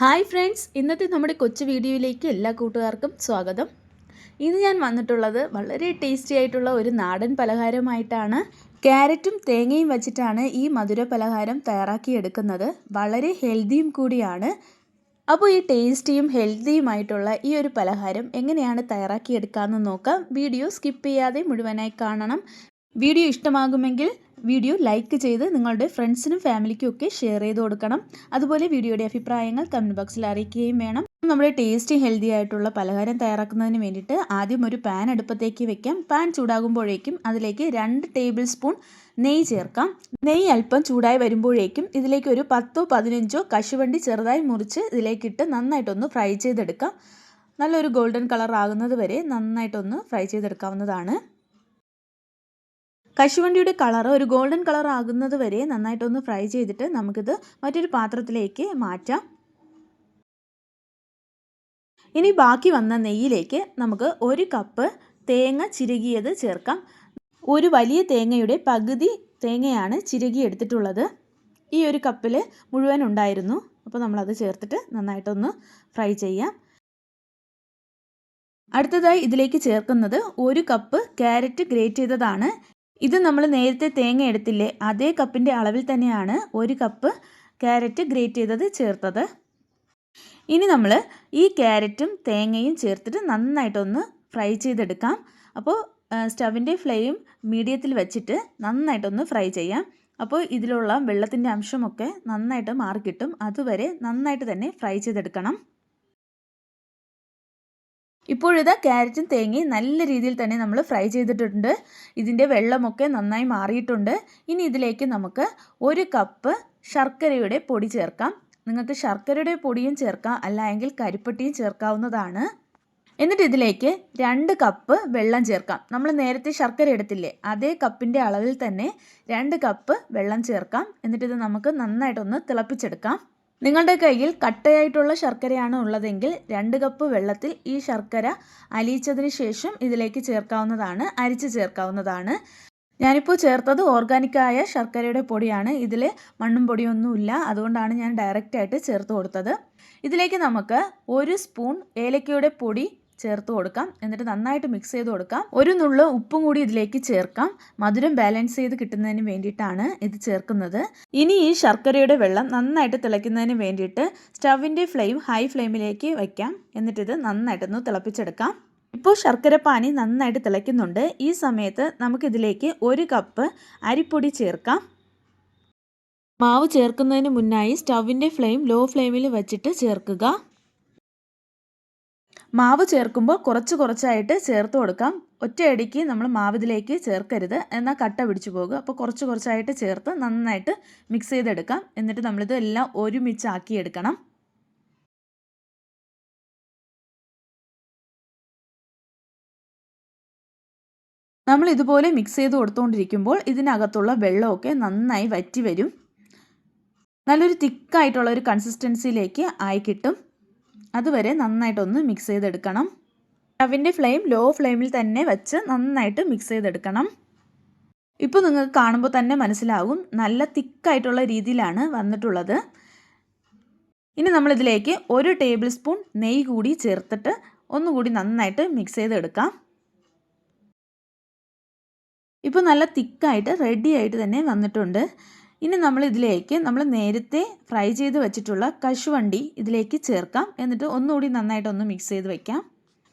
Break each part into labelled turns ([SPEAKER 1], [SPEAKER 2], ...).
[SPEAKER 1] Hi friends ഇന്നത്തെ നമ്മുടെ കൊച്ചു വീഡിയോയിലേക്ക് എല്ലാ കൂട്ടുകാർക്കും സ്വാഗതം. ഇന്ന് ഞാൻ വന്നിട്ടുള്ളത് വളരെ ടേസ്റ്റി ആയിട്ടുള്ള ഒരു നാടൻ പലഹാരമായിട്ടാണ്. ക്യാരറ്റും തേങ്ങയും വച്ചിട്ടാണ് ഈ മധുര പലഹാരം തയ്യാറാക്കിയെടുക്കുന്നത് വളരെ ഹെൽത്തിയും കൂടിയാണ്. അപ്പോൾ ഈ ടേസ്റ്റിയും ഹെൽത്തിയുമായിട്ടുള്ള ഈ ഒരു പലഹാരം എങ്ങനെയാണ് തയ്യാറാക്കിയെടുക്കാമെന്ന് നോക്കാം. വീഡിയോ സ്കിപ്പ് ചെയ്യാതെ മുഴുവനായി കാണണം. വീഡിയോ ഇഷ്ടമാകുമെങ്കിൽ വീഡിയോ ലൈക്ക് ചെയ്ത് നിങ്ങളുടെ ഫ്രണ്ട്സിനും ഫാമിലിക്കും ഒക്കെ ഷെയർ ചെയ്ത് കൊടുക്കണം. അതുപോലെ വീഡിയോയുടെ അഭിപ്രായങ്ങൾ കമന്റ് ബോക്സിൽ അറിയിക്കുകയും വേണം. നമ്മുടെ ടേസ്റ്റി ഹെൽത്തി ആയിട്ടുള്ള പലഹാരം തയ്യാറാക്കുന്നതിന് വേണ്ടിയിട്ട് ആദ്യം ഒരു പാൻ അടുപ്പത്തേക്ക് വെക്കാം. പാൻ ചൂടാകുമ്പോഴേക്കും അതിലേക്ക് രണ്ട് ടേബിൾ സ്പൂൺ നെയ്യ് ചേർക്കാം. നെയ്യ് അല്പം ചൂടായി വരുമ്പോഴേക്കും ഇതിലേക്ക് ഒരു പത്തോ പതിനഞ്ചോ കശുവണ്ടി ചെറുതായി മുറിച്ച് ഇതിലേക്കിട്ട് നന്നായിട്ടൊന്ന് ഫ്രൈ ചെയ്തെടുക്കാം. നല്ലൊരു ഗോൾഡൻ കളർ ആകുന്നത് വരെ നന്നായിട്ടൊന്ന് ഫ്രൈ ചെയ്തെടുക്കാവുന്നതാണ്. കശുവണ്ടിയുടെ കളർ ഒരു ഗോൾഡൻ കളർ ആകുന്നത് വരെ നന്നായിട്ടൊന്ന് ഫ്രൈ ചെയ്തിട്ട് നമുക്കിത് മറ്റൊരു പാത്രത്തിലേക്ക് മാറ്റാം. ഇനി ബാക്കി വന്ന നെയ്യിലേക്ക് നമുക്ക് ഒരു കപ്പ് തേങ്ങ ചിരകിയത് ചേർക്കാം. ഒരു വലിയ തേങ്ങയുടെ പകുതി തേങ്ങയാണ് ചിരകി എടുത്തിട്ടുള്ളത് ഈ ഒരു കപ്പിൽ മുഴുവൻ ഉണ്ടായിരുന്നു. അപ്പോൾ നമ്മളത് ചേർത്തിട്ട് നന്നായിട്ടൊന്ന് ഫ്രൈ ചെയ്യാം. അടുത്തതായി ഇതിലേക്ക് ചേർക്കുന്നത് ഒരു കപ്പ് ക്യാരറ്റ് ഗ്രേറ്റ് ചെയ്തതാണ്. ഇത് നമ്മൾ നേരത്തെ തേങ്ങ എടുത്തില്ലേ അതേ കപ്പിന്റെ അളവിൽ തന്നെയാണ് ഒരു കപ്പ് ക്യാരറ്റ് ഗ്രേറ്റ് ചെയ്തത് ചേർത്തത്. ഇനി നമ്മൾ ഈ ക്യാരറ്റും തേങ്ങയും ചേർത്തിട്ട് നന്നായിട്ടൊന്ന് ഫ്രൈ ചെയ്തെടുക്കാം. അപ്പോൾ സ്റ്റവിന്റെ ഫ്ലെയിം മീഡിയത്തിൽ വെച്ചിട്ട് നന്നായിട്ടൊന്ന് ഫ്രൈ ചെയ്യാം. അപ്പോൾ ഇതിലുള്ള വെള്ളത്തിന്റെ അംശമൊക്കെ നന്നായിട്ട് മാറിക്കിട്ടും. അതുവരെ നന്നായിട്ട് തന്നെ ഫ്രൈ ചെയ്തെടുക്കണം. ഇപ്പോഴിതാ ക്യാരറ്റും തേങ്ങയും നല്ല രീതിയിൽ തന്നെ നമ്മൾ ഫ്രൈ ചെയ്തിട്ടുണ്ട്. ഇതിന്റെ വെള്ളമൊക്കെ നന്നായി മാറിയിട്ടുണ്ട്. ഇനി ഇതിലേക്ക് നമുക്ക് ഒരു കപ്പ് ശർക്കരയുടെ പൊടി ചേർക്കാം. നിങ്ങൾക്ക് ശർക്കരയുടെ പൊടിയും ചേർക്കാം അല്ല എങ്കിൽ കരിപ്പട്ടിയും ചേർക്കാവുന്നതാണ്. എന്നിട്ട് ഇതിലേക്ക് രണ്ട് കപ്പ് വെള്ളം ചേർക്കാം. നമ്മൾ നേരത്തെ ശർക്കര എടുത്തില്ലേ അതേ കപ്പിന്റെ അളവിൽ തന്നെ രണ്ട് കപ്പ് വെള്ളം ചേർക്കാം. എന്നിട്ടിത് നമുക്ക് നന്നായിട്ടൊന്ന് തിളപ്പിച്ചെടുക്കാം. നിങ്ങളുടെ കയ്യിൽ കട്ടയായിട്ടുള്ള ശർക്കരയാണ് ഉള്ളതെങ്കിൽ രണ്ട് കപ്പ് വെള്ളത്തിൽ ഈ ശർക്കര അലിയിച്ചതിന് ശേഷം ഇതിലേക്ക് ചേർക്കാവുന്നതാണ് അരിച്ച് ചേർക്കാവുന്നതാണ്. ഞാനിപ്പോൾ ചേർത്തത് ഓർഗാനിക്കായ ശർക്കരയുടെ പൊടിയാണ്. ഇതിൽ മണ്ണും പൊടിയൊന്നുമില്ല. അതുകൊണ്ടാണ് ഞാൻ ഡയറക്റ്റായിട്ട് ചേർത്ത് കൊടുത്തത്. ഇതിലേക്ക് നമുക്ക് ഒരു സ്പൂൺ ഏലക്കയുടെ പൊടി ചേർത്ത് കൊടുക്കാം. എന്നിട്ട് നന്നായിട്ട് മിക്സ് ചെയ്ത് കൊടുക്കാം. ഒരു നുള്ളു ഉപ്പും കൂടി ഇതിലേക്ക് ചേർക്കാം. മധുരം ബാലൻസ് ചെയ്ത് കിട്ടുന്നതിന് വേണ്ടിയിട്ടാണ് ഇത് ചേർക്കുന്നത്. ഇനി ഈ ശർക്കരയുടെ വെള്ളം നന്നായിട്ട് തിളയ്ക്കുന്നതിന് വേണ്ടിയിട്ട് സ്റ്റവിന്റെ ഫ്ലെയിം ഹൈ ഫ്ലെയിമിലേക്ക് വയ്ക്കാം എന്നിട്ടിത് നന്നായിട്ടൊന്ന് തിളപ്പിച്ചെടുക്കാം. ഇപ്പോൾ ശർക്കര പാനി നന്നായിട്ട് തിളയ്ക്കുന്നുണ്ട്. ഈ സമയത്ത് നമുക്കിതിലേക്ക് ഒരു കപ്പ് അരിപ്പൊടി ചേർക്കാം. മാവ് ചേർക്കുന്നതിന് മുന്നായി സ്റ്റവിന്റെ ഫ്ലെയിം ലോ ഫ്ലെയിമിൽ വെച്ചിട്ട് ചേർക്കുക. മാവ് ചേർക്കുമ്പോൾ കുറച്ച് കുറച്ചായിട്ട് ചേർത്ത് കൊടുക്കാം. ഒറ്റയടിക്ക് നമ്മൾ മാവിതിലേക്ക് ചേർക്കരുത്. എന്നാൽ കട്ട പിടിച്ചു പോകുക. അപ്പോൾ കുറച്ച് കുറച്ചായിട്ട് ചേർത്ത് നന്നായിട്ട് മിക്സ് ചെയ്തെടുക്കാം. എന്നിട്ട് നമ്മളിത് എല്ലാം ഒരുമിച്ചാക്കി എടുക്കണം. നമ്മൾ ഇതുപോലെ മിക്സ് ചെയ്ത് കൊടുത്തുകൊണ്ടിരിക്കുമ്പോൾ ഇതിനകത്തുള്ള വെള്ളമൊക്കെ നന്നായി വറ്റി വരും. നല്ലൊരു തിക്കായിട്ടുള്ള ഒരു കൺസിസ്റ്റൻസിയിലേക്ക് ആയി കിട്ടും. അതുവരെ നന്നായിട്ടൊന്ന് മിക്സ് ചെയ്തെടുക്കണം. സ്റ്റവിന്റെ ഫ്ലെയിം ലോ ഫ്ലെയിമിൽ തന്നെ വെച്ച് നന്നായിട്ട് മിക്സ് ചെയ്തെടുക്കണം. ഇപ്പോൾ നിങ്ങൾക്ക് കാണുമ്പോൾ തന്നെ മനസ്സിലാകും നല്ല തിക്കായിട്ടുള്ള രീതിയിലാണ് വന്നിട്ടുള്ളത്. ഇനി നമ്മളിതിലേക്ക് ഒരു ടേബിൾ സ്പൂൺ നെയ്യ് കൂടി ചേർത്തിട്ട് ഒന്നുകൂടി നന്നായിട്ട് മിക്സ് ചെയ്തെടുക്കാം. ഇപ്പോൾ നല്ല തിക്കായിട്ട് റെഡി ആയിട്ട് തന്നെ വന്നിട്ടുണ്ട്. ഇനി നമ്മൾ ഇതിലേക്ക് നമ്മൾ നേരത്തെ ഫ്രൈ ചെയ്ത് വെച്ചിട്ടുള്ള കശുവണ്ടി ഇതിലേക്ക് ചേർക്കാം. എന്നിട്ട് ഒന്നുകൂടി നന്നായിട്ടൊന്ന് മിക്സ് ചെയ്ത് വെക്കാം.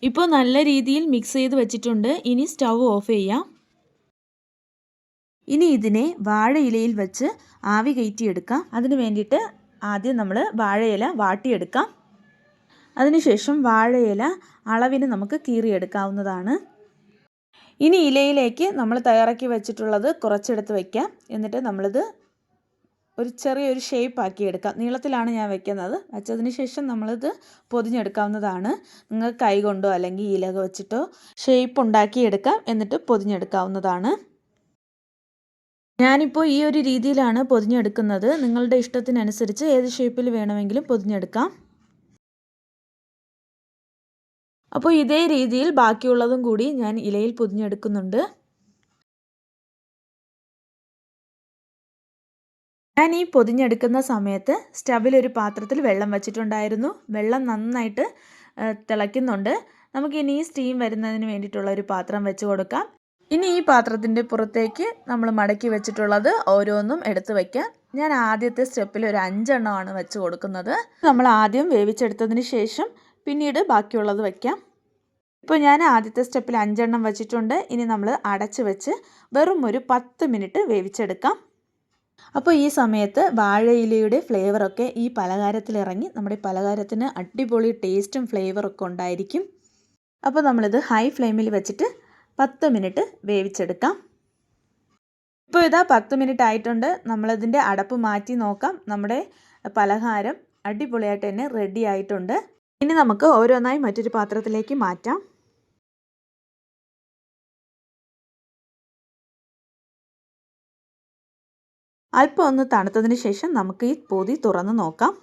[SPEAKER 1] ഇപ്പോൾ നല്ല രീതിയിൽ മിക്സ് ചെയ്ത് വെച്ചിട്ടുണ്ട്. ഇനി സ്റ്റൗ ഓഫ് ചെയ്യാം. ഇനി ഇതിനെ വാഴയിലയിൽ വെച്ച് ആവി കയറ്റിയെടുക്കാം. അതിന് വേണ്ടിയിട്ട് ആദ്യം നമ്മൾ വാഴയില വാട്ടിയെടുക്കാം. അതിനുശേഷം വാഴയില അളവിന് നമുക്ക് കീറിയെടുക്കാവുന്നതാണ്. ഇനി ഇലയിലേക്ക് നമ്മൾ തയ്യാറാക്കി വെച്ചിട്ടുള്ളത് കുറച്ചെടുത്ത് വയ്ക്കാം എന്നിട്ട് നമ്മളിത് ഒരു ചെറിയൊരു ഷേപ്പ് ആക്കി എടുക്കാം. നീളത്തിലാണ് ഞാൻ വെക്കുന്നത്. വെച്ചതിന് ശേഷം നമ്മളിത് പൊതിഞ്ഞെടുക്കാവുന്നതാണ്. നിങ്ങൾ കൈ കൊണ്ടോ അല്ലെങ്കിൽ ഇലക വെച്ചിട്ടോ ഷേപ്പ് ഉണ്ടാക്കിയെടുക്കാം എന്നിട്ട് പൊതിഞ്ഞെടുക്കാവുന്നതാണ്. ഞാനിപ്പോൾ ഈ ഒരു രീതിയിലാണ് പൊതിഞ്ഞെടുക്കുന്നത്. നിങ്ങളുടെ ഇഷ്ടത്തിനനുസരിച്ച് ഏത് ഷേപ്പിൽ വേണമെങ്കിലും പൊതിഞ്ഞെടുക്കാം. അപ്പോൾ ഇതേ രീതിയിൽ ബാക്കിയുള്ളതും കൂടി ഞാൻ ഇലയിൽ പൊതിഞ്ഞെടുക്കുന്നുണ്ട്. ഞാൻ ഈ പൊതിഞ്ഞെടുക്കുന്ന സമയത്ത് സ്റ്റവിലൊരു പാത്രത്തിൽ വെള്ളം വെച്ചിട്ടുണ്ടായിരുന്നു. വെള്ളം നന്നായിട്ട് തിളയ്ക്കുന്നുണ്ട്. നമുക്കിനി ഈ സ്റ്റീം വരുന്നതിന് വേണ്ടിയിട്ടുള്ള ഒരു പാത്രം വെച്ച് കൊടുക്കാം. ഇനി ഈ പാത്രത്തിന്റെ പുറത്തേക്ക് നമ്മൾ മടക്കി വെച്ചിട്ടുള്ളത് ഓരോന്നും എടുത്തു വയ്ക്കാം ഞാൻ ആദ്യത്തെ സ്റ്റെപ്പിൽ ഒരു അഞ്ചെണ്ണമാണ് വെച്ച് കൊടുക്കുന്നത്. നമ്മൾ ആദ്യം വേവിച്ചെടുത്തതിന് ശേഷം പിന്നീട് ബാക്കിയുള്ളത് വയ്ക്കാം ഇപ്പോൾ ഞാൻ ആദ്യത്തെ സ്റ്റെപ്പിൽ അഞ്ചെണ്ണം വെച്ചിട്ടുണ്ട്. ഇനി നമ്മൾ അടച്ച് വെച്ച് വെറും ഒരു പത്ത് മിനിറ്റ് വേവിച്ചെടുക്കാം. അപ്പോൾ ഈ സമയത്ത് വാഴയിലയുടെ ഫ്ലേവറൊക്കെ ഈ പലഹാരത്തിൽ ഇറങ്ങി നമ്മുടെ പലഹാരത്തിന് അടിപൊളി ടേസ്റ്റും ഫ്ലേവറൊക്കെ ഉണ്ടായിരിക്കും. അപ്പോൾ നമ്മളിത് ഹൈ ഫ്ലെയിമിൽ വെച്ചിട്ട് പത്ത് മിനിറ്റ് വേവിച്ചെടുക്കാം. ഇപ്പോൾ ഇതാ പത്ത് മിനിറ്റ് ആയിട്ടുണ്ട്. നമ്മളതിന്റെ അടപ്പ് മാറ്റി നോക്കാം. നമ്മുടെ പലഹാരം അടിപൊളിയായിട്ട് തന്നെ റെഡി ആയിട്ടുണ്ട്. ഇനി നമുക്ക് ഓരോന്നായി മറ്റൊരു പാത്രത്തിലേക്ക് മാറ്റാം. അല്പം ഒന്ന് തണുത്തതിന് ശേഷം നമുക്ക് ഈ പൊതി തുറന്ന് നോക്കാം.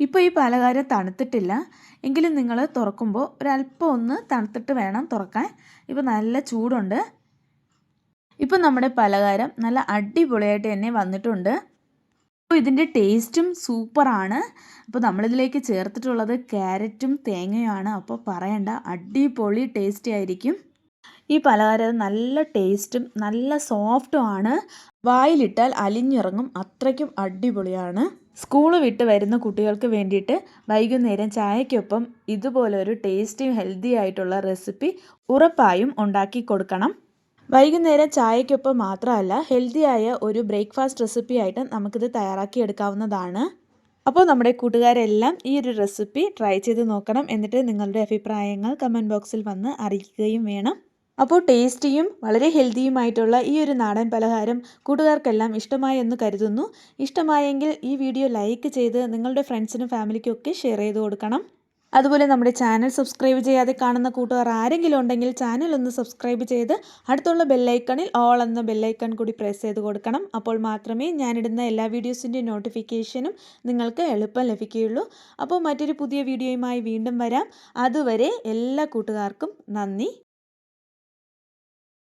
[SPEAKER 1] ഇപ്പോൾ ഈ പലഹാരം തണുത്തിട്ടില്ല. എങ്കിലും നിങ്ങൾ തുറക്കുമ്പോൾ ഒരല്പം ഒന്ന് തണുത്തിട്ട് വേണം തുറക്കാൻ. ഇപ്പോൾ നല്ല ചൂടുണ്ട്. ഇപ്പോൾ നമ്മുടെ പലകാരം നല്ല അടിപൊളിയായിട്ട് തന്നെ വന്നിട്ടുണ്ട്. അപ്പോൾ ഇതിന്റെ ടേസ്റ്റും സൂപ്പറാണ്. അപ്പോൾ നമ്മളിതിലേക്ക് ചേർത്തിട്ടുള്ളത് ക്യാരറ്റും തേങ്ങയുമാണ്. അപ്പോൾ പറയണ്ട അടിപൊളി ടേസ്റ്റി ആയിരിക്കും. ഈ പലഹാരം നല്ല ടേസ്റ്റും നല്ല സോഫ്റ്റുമാണ് വായിലിട്ടാൽ അലിഞ്ഞിറങ്ങും. അത്രയ്ക്കും അടിപൊളിയാണ്. സ്കൂൾ വിട്ട് വരുന്ന കുട്ടികൾക്ക് വേണ്ടിയിട്ട് വൈകുന്നേരം ചായക്കൊപ്പം ഇതുപോലൊരു ടേസ്റ്റിയും ഹെൽത്തി ആയിട്ടുള്ള റെസിപ്പി ഉറപ്പായും ഉണ്ടാക്കി കൊടുക്കണം. വൈകുന്നേരം ചായക്കൊപ്പം മാത്രമല്ല ഹെൽത്തിയായ ഒരു ബ്രേക്ക്ഫാസ്റ്റ് റെസിപ്പി ആയിട്ട് നമുക്കിത് തയ്യാറാക്കി എടുക്കാവുന്നതാണ്. അപ്പോൾ നമ്മുടെ കൂട്ടുകാരെല്ലാം ഈ ഒരു റെസിപ്പി ട്രൈ ചെയ്ത് നോക്കണം എന്നിട്ട് നിങ്ങളുടെ അഭിപ്രായങ്ങൾ കമന്റ് ബോക്സിൽ വന്ന് അറിയിക്കുകയും വേണം. അപ്പോൾ ടേസ്റ്റിയും വളരെ ഹെൽത്തിയുമായിട്ടുള്ള ഈ ഒരു നാടൻ പലഹാരം കൂട്ടുകാർക്കെല്ലാം ഇഷ്ടമായി എന്ന് കരുതുന്നു. ഇഷ്ടമായെങ്കിൽ ഈ വീഡിയോ ലൈക്ക് ചെയ്ത് നിങ്ങളുടെ ഫ്രണ്ട്സിനും ഫാമിലിക്കും ഒക്കെ ഷെയർ ചെയ്ത് കൊടുക്കണം. അതുപോലെ നമ്മുടെ ചാനൽ സബ്സ്ക്രൈബ് ചെയ്യാതെ കാണുന്ന കൂട്ടുകാർ ആരെങ്കിലും ഉണ്ടെങ്കിൽ ചാനൽ ഒന്ന് സബ്സ്ക്രൈബ് ചെയ്ത് അടുത്തുള്ള ബെല്ലൈക്കണിൽ ഓൾ എന്ന ബെല്ലൈക്കൺ കൂടി പ്രസ് ചെയ്ത് കൊടുക്കണം. അപ്പോൾ മാത്രമേ ഞാനിടുന്ന എല്ലാ വീഡിയോസിന്റെ നോട്ടിഫിക്കേഷനും നിങ്ങൾക്ക് എളുപ്പം ലഭിക്കുകയുള്ളൂ. അപ്പോൾ മറ്റൊരു പുതിയ വീഡിയോയുമായി വീണ്ടും വരാം. അതുവരെ എല്ലാ കൂട്ടുകാർക്കും നന്ദി.